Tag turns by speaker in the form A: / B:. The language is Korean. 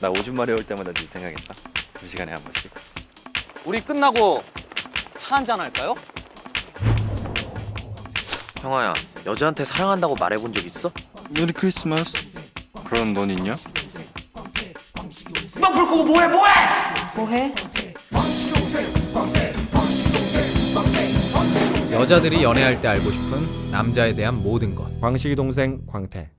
A: 나 오줌 마려울 때마다 네 생각했다 두 시간에 한 번씩
B: 우리 끝나고 차 한잔 할까요?
C: 형아야 여자한테 사랑한다고 말해본 적 있어?
A: 메리 크리스마스. 그런 넌 있냐?
D: 뭐해?
E: 여자들이 연애할 때 알고 싶은 남자에 대한 모든 것.
F: 광식이 동생 광태